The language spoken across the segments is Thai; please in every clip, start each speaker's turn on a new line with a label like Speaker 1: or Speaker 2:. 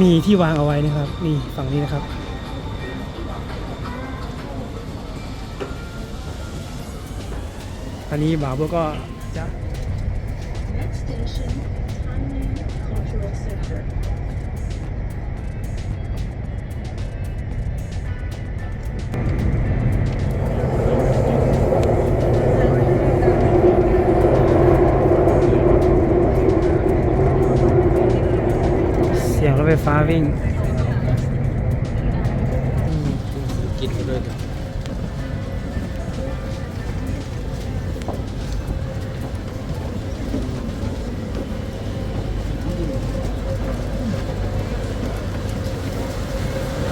Speaker 1: มีที่วางเอาไว้นะครับ นี่ฝั่งนี้นะครับ อันนี้บ่าวโบก็จะ
Speaker 2: Next station, Tanglin Cultural Center.
Speaker 1: วิ่ง
Speaker 3: กินไปด้วย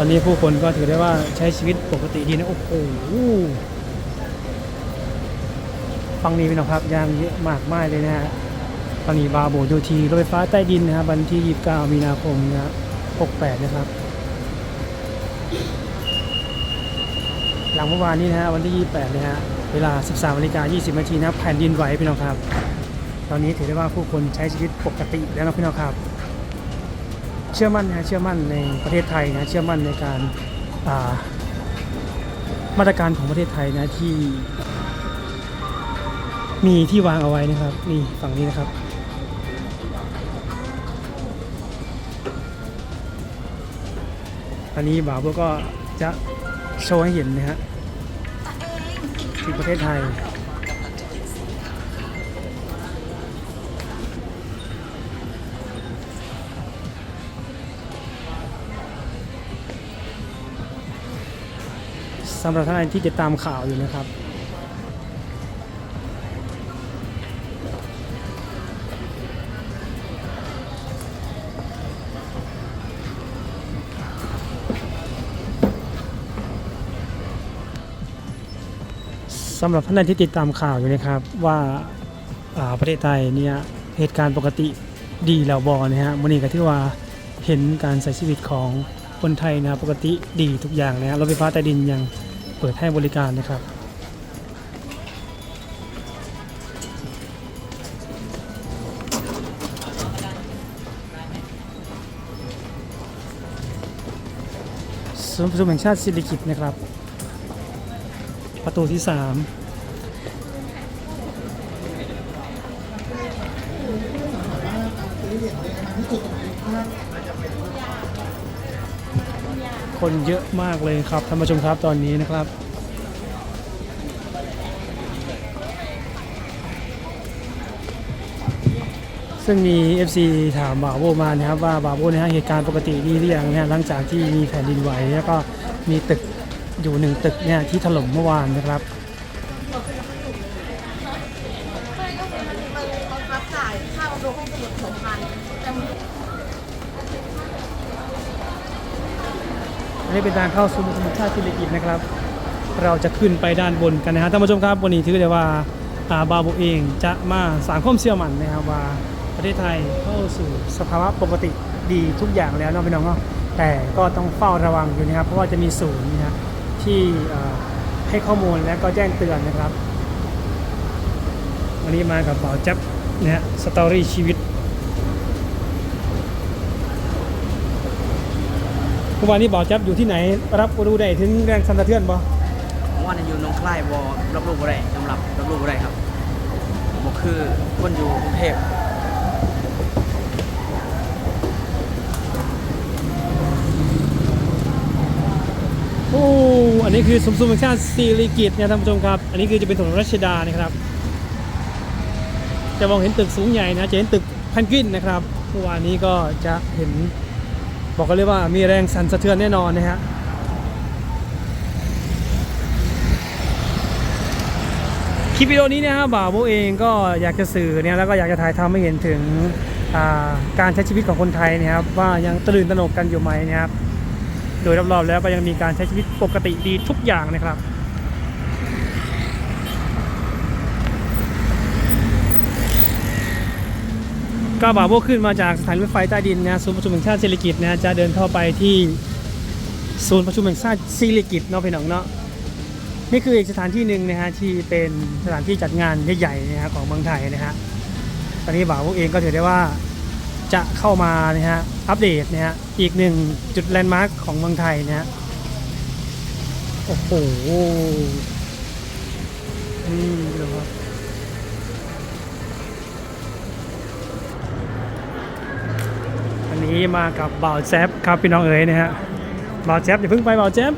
Speaker 1: ตอนนี้ผู้คนก็ถือได้ว่าใช้ชีวิตปกติดีนะ โอ้โหฟังนี้เป็นครับยางเยอะมากมายเลยนะฮะตอนนี้บาโบโยทีรถไฟฟ้าใต้ดินนะครับวันที่ 29 มีนาคมนะครับ 68 นะครับ หลังเมื่อวานนี้นะฮะวันที่ 28 นะฮะ เวลา 13นาฬิกา20นาทีนะครับแผ่นดินไหวพี่น้องครับ ตอนนี้ถือได้ว่าผู้คนใช้ชีวิตปกติแล้วนะพี่น้องครับ เชื่อมั่นนะเชื่อมั่นในประเทศไทยนะเชื่อมั่นในการามาตรการของประเทศไทยนะที่มีที่วางเอาไว้นะครับ นี่ฝั่งนี้นะครับ อันนี้บ่าวก็จะโชว์ให้เห็นนะฮะที่ประเทศไทยสำหรับท่านที่ติดตามข่าวอยู่นะครับ สำหรับท่านใดที่ติดตามข่าวอยู่นะครับว่าาประเทศไทยเนี่ยเหตุการณ์ปกติดีแล้วบอนะฮะวันนี้ก็ที่ว่าเห็นการใช้ชีวิตของคนไทยนะปกติดีทุกอย่างนะฮะรถไฟฟ้าใต้ดินยังเปิดให้บริการนะครับศูนย์ประชุมแห่งชาติสิริกิตนะครับ ประตูที่3คนเยอะมากเลยครับท่านผู้ชมครับตอนนี้นะครับ ซึ่งมี FC ถามบาโบมานะครับว่าบาโบนะฮะเหตุการณ์ปกติดีหรือยังนะฮะหลังจากที่มีแผ่นดินไหวแล้วก็มีตึก อยู่หนึ่งตึกเนี่ยที่ถล่มเมื่อวานนะครับ
Speaker 4: อัน
Speaker 1: นี้เป็นทางเข้าสู่สมุทรชาติศิริกิติ์นะครับ เราจะขึ้นไปด้านบนกันนะฮะท่านผู้ชมครับวันนี้ถือได้ว่าอาบาโบเองจะมาสางคมเชื่อมั่นนะครับว่าประเทศไทยเข้าสู่สภาวะปกติดีทุกอย่างแล้วเนาะพี่น้องเนาะแต่ก็ต้องเฝ้าระวังอยู่นะครับเพราะว่าจะมีศูนย์นะฮะ ที่ให้ข้อมูลและก็แจ้งเตือนนะครับ วันนี้มากับเป๋าแจ๊บนะฮะสตอรี่ชีวิตเมื่อวานนี้บอกจับอยู่ที่ไหน รับรู้ได้ถึงแรงสั่นสะเทือนบ่
Speaker 3: ผมว่านอยู่หน้องคลายบอรับรู้บ่ได้สำหรับรับรู้บ่ได้ครับบอกคือคนอยู่กรุงเทพ
Speaker 1: โอ้อั นี้คือสมสุมแห่งชาติศิริกิตนี่ยท่านผู้ชมครับ อันนี้คือจะเป็นถนนรัชดานะครับ จะมองเห็นตึกสูงใหญ่นะ จะเห็นตึกพันกินนะครับเมื่อวานนี้ก็จะเห็นบอกกันเลยว่ามีแรงสั่นสะเทือนแน่นอนนะฮะคลิปวิดีโอนี้นะครับบ่าวโบเองก็อยากจะสื่อเนี่ยแล้วก็อยากจะถ่ายทำให้เห็นถึงการใช้ชีวิตของคนไทยเนะครับว่ายังตื่นตระหนกกันอยู่ไหมนะครับ โดยรอบๆแล้วก็ยังมีการใช้ชีวิตปกติดีทุกอย่างนะครับก็บ่าวโบขึ้นมาจากสถานีรถไฟใต้ดินนะศูนย์ประชุมแห่งชาติศิริกิตนะจะเดินเข้าไปที่ศูนย์ประชุมแห่งชาติศิริกิตเนาะพี่น้องเนาะนี่คืออีกสถานที่หนึ่งนะฮะที่เป็นสถานที่จัดงานใหญ่ๆนะฮะของเมืองไทยนะฮะตอนนี้บ่าวโบเองก็ถือได้ว่า จะเข้ามานะฮะอัปเดตนะฮะอีกหนึ่งจุดแลนด์มาร์คของเมืองไทยนะฮะโอ้โหนี่ดูครับอันนี้มากับบ่าวแจ๊บครับพี่น้องเอ๋ยนะฮะบ่าวแจ๊บอย่าเพิ่งไปบ่าวแจ๊บ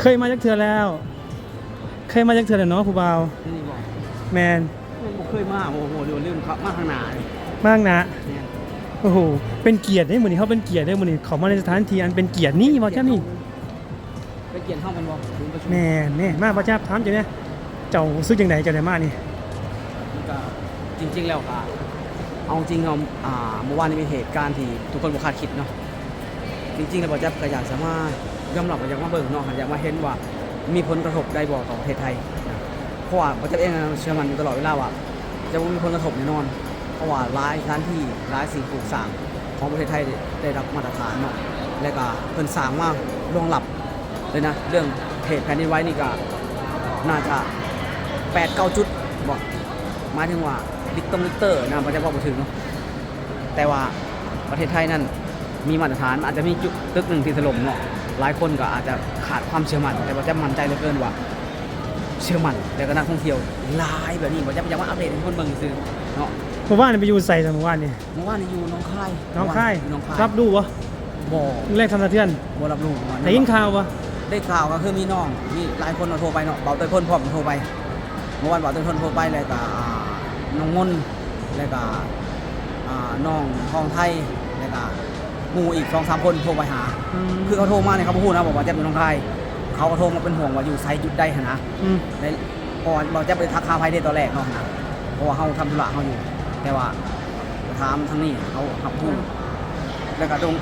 Speaker 1: เคยมาจากเถื่อแล้ว เคยมาจากเถื่อแล้วเนาะผู้บ่าว
Speaker 3: นี่บอก
Speaker 1: แมน
Speaker 3: ผมเคยมาโอ้โหเดี๋ยวลืมครับมาข้างหน้าเลย
Speaker 1: มากนะ
Speaker 3: เนี่ย
Speaker 1: โอ้โหเป็นเกียรติได้เหมือนเขาเป็นเกียรติได้เหมือนเขามาในสถานที่อันเป็นเกียรตินี่บอจ้านี่
Speaker 3: ไปเกียนห้องเป็นบอกถึงประชุม
Speaker 1: แม่เนี่ยมาบอจ้าถามจังเนี่ยเจ้าซื้อจังไหนเจ้าได้มานี่
Speaker 3: มันก็จริง ๆ แล้วก็เอาจริงเอาอ่าเมื่อวานนี้มีเหตุการณ์ที่ทุกคนบ่คาดคิดเนาะจริงๆแล้วบอจับก็อยากสามารถยอมรับว่าอยากมาเบิ่งเนาะอยากมาเห็นว่ามีผลกระทบใดบ่ต่อประเทศไทยนะเพราะว่าบอจับเองเชื่อมันอยู่ตลอดเวลาว่าจะบ่มีผลกระทบแน่นอนเพ ราะว่าหลายสถานที่หลายสิ่งปลูกสร้างของประเทศไทยได้รับมาตรฐานเนาะและก็เพิ่นสร้างมารองรับเลยนะเรื่องเหตุแผ่นดินไหวนี่ก็น่าจะ8 9จุดบอกหมายถึงว่าลิกตรงลิกเตอร์นะมันจะบอกมาถึงเนาะแต่ว่าประเทศไทยนั่นมีมาตรฐานอาจจะมีจุดตึกหนึ่งที่ถล่มเนาะหลายคนก็อาจจะขาดความเชื่อมั่นแต่ว่าจะมั่นใจเหลือเกินว่าเชื่อมั่นแล้วก็นักท่องเที่ยวหลายแบบนี้ว่าจะอยากมาอัปเดตให้คนเบิ่งซื้อ เนาะ
Speaker 1: เมื่อวานนไปอยู่ใส่สมอวานนี่
Speaker 3: เมื่อวานนี้อยู่หน้องคาย
Speaker 1: น้องค่าย
Speaker 3: อยู่หน้องคาย
Speaker 1: รับดูวะ
Speaker 3: บ่
Speaker 1: แรกทำสะเทือน
Speaker 3: บ่รับรู้เมื่อวาน
Speaker 1: ได้ยินข่าววะ
Speaker 3: ได้ข่าวก็คือมีน้องมีหลายคนเราโทรไปเนาะเบาเต้ยพ่นพร้อมโทรไปเมื่อวานเบาเต้ยพ่นโทรไปแล้วก็อ่าน้องมนต์แล้วก็อ่าน้องทองไทยแล้วก็หมู่อีกสองสามคนโทรไปหา
Speaker 1: ม
Speaker 3: คือเขาโทรมาเนี่ยเขาพูดนะบอกว่าเจ็บอยู่น้องคายเขาก็โทรมาเป็นห่วงว่าอยู่ไซจุดใดหนนะ
Speaker 1: อืม
Speaker 3: ในพอเราจะไปทักข่าวภายในตอนแรกเนาะนะ เพราะว่าเขาทำธุระเขาอยู่ แต่ว่าถามทางนี้เขาขับพูดแล้วก็ต้อง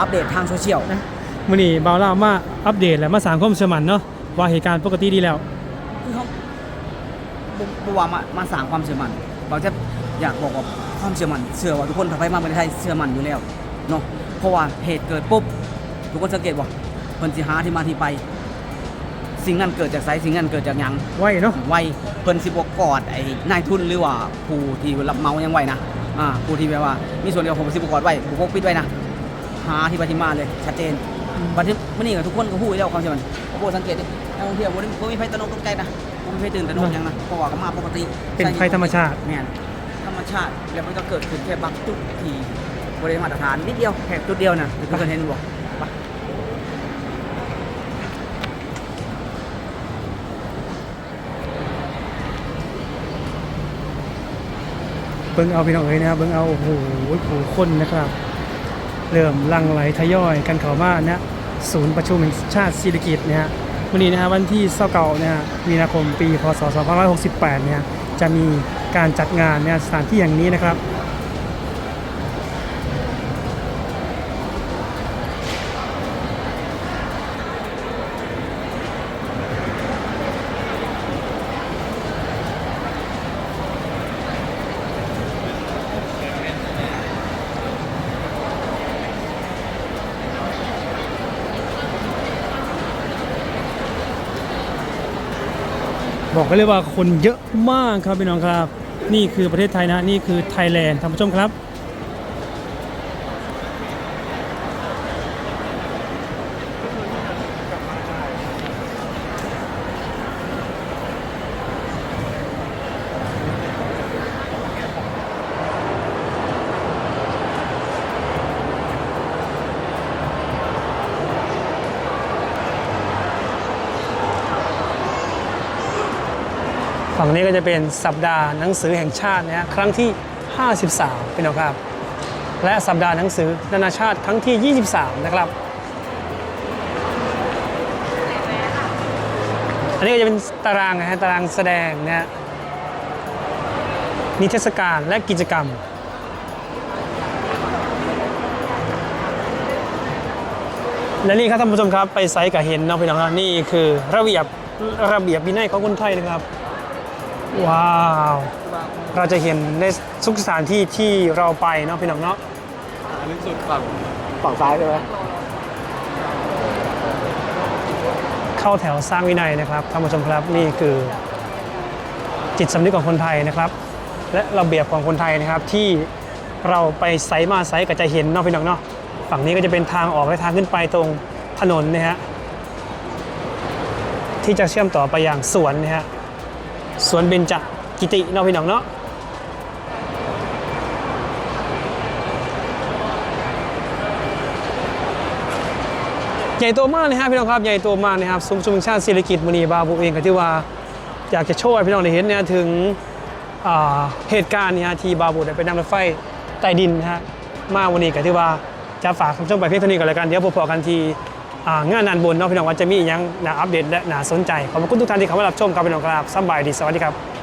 Speaker 3: อัปเดตทางโซเชียล
Speaker 1: นะมื่อนี้บ่าวเล่ามาอัปเดตและมาสร้างความเชื่อมั่นเนาะว่าเหตุการณ์ปกติดีแล้ว
Speaker 3: คือเขาบอกว่ามามาสร้างความเชื่อมั่นเราจะอยากบอกว่าความเชื่อมั่นเชื่อว่าทุกคนถ้าไปมาประเทศไทยเชื่อมั่นอยู่แล้วเนาะเพราะว่าเหตุเกิดปุ๊บทุกคนสังเกตว่าเพิ่นสิหาที่มาที่ไป สิ่งนั้นเกิดจากไสสิ่งนั้นเกิดจากหยัง
Speaker 1: ไว้เนาะ
Speaker 3: ไวเพิ่นสิบกอดไอ้นายทุนหรือว่าผู้ที่รับเหมายังไหวนะอ่าผู้ที่แบบว่ามีส่วนเดียวผมสิบกอดไว้ผมพกปิดไว้นะหาที่ไปที่มาเลยชัดเจนบัดนี้มื้อนี้ก็ทุกคนก็พูดแล้วความเชื่อมันผมบ่สังเกตดินักท่องเที่ยวบ่ได้บ่มีไฟตระหนกตกใจนะบ่มีไฟตื่นตระหนกหยังนะเพราะว่าก็มาปกติ
Speaker 1: เป็นภัยธรรมชาติ
Speaker 3: แม่นธรรมชาติแล้วมันก็เกิดขึ้นแค่บางจุดที่บ่ได้มาตรฐานนิดเดียวแค่จุดเดียวน่ะที่เพิ่นเห็นบ่ไป
Speaker 1: เบิ่งเอาพี่น้องเอ้ยนะครับเบิ่งเอาโอ้โหผู้คนนะครับ เริ่มลังไหลทยอยกันเข้ามานะศูนย์ประชุมแห่งชาติศิริกิตนะฮะวันนี้นะฮะวันที่าเนี่ยมีนาคมปีพศ2568เนี่ยจะมีการจัดงานเนี่ยสถานที่อย่างนี้นะครับ บอกกันเลยว่าคนเยอะมากครับพี่น้องครับ นี่คือประเทศไทยนะนี่คือไทยแลนด์ท่านผู้ชมครับ ฝั่งนี้ก็จะเป็นสัปดาห์หนังสือแห่งชาตินะครั้งที่ 53พี่น้องครับ และสัปดาห์หนังสือนานาชาติครั้งที่ 23 นะครับ อันนี้ก็จะเป็นตารางนะฮะตารางแสดงนะนิทรรศการและกิจกรรมและนี่ครับท่านผู้ชมครับไปไซต์กับเห็นเนาะพี่น้องครับนี่คือระเบียบระเบียบวินัยของคนไทยนะครับ ว้าว เราจะเห็นในทุกสถานที่ที่เราไปเนาะพี่น้องเนาะ
Speaker 3: อันนี้สุดฝั่งฝั่งซ้ายใช่ไหม
Speaker 1: เข้าแถวสร้างวินัยนะครับท่านผู้ชมครับนี่คือ จิตสำนึกของคนไทยนะครับ และระเบียบของคนไทยนะครับที่เราไปไซมาไซก็จะเห็นเนาะพี่น้องเนาะฝั่งนี้ก็จะเป็นทางออกและทางขึ้นไปตรงถนนนะฮะที่จะเชื่อมต่อไปยังสวนนะฮะ สวนเบญจกิติเนาะพี่น้องเนาะใหญ่โตมากเลยฮะพี่น้องครับใหญ่โตมากนะครับซุ้มชุมชาติเศรษฐกิจมณีบาบูเองก็ที่ว่าอยากจะโชว์ให้พี่น้องได้เห็นเนี่ยถึงเหตุการณ์เนี่ยที่บาบูได้ไปนั่งรถไฟใต้ดินนะฮะมาวันนี้ก็ที่ว่าจะฝากคุณผู้ชมไปเพียงเท่านี้ก่อนแล้วกันเดี๋ยวพบกันที งานนันบนเนาะพี่น้องว่าจะมีอย่างน่าอัปเดตและน่าสนใจขอบคุณทุกท่านที่เข้ามารับชมครับพี่น้องครับสบายดีสวัสดีครับ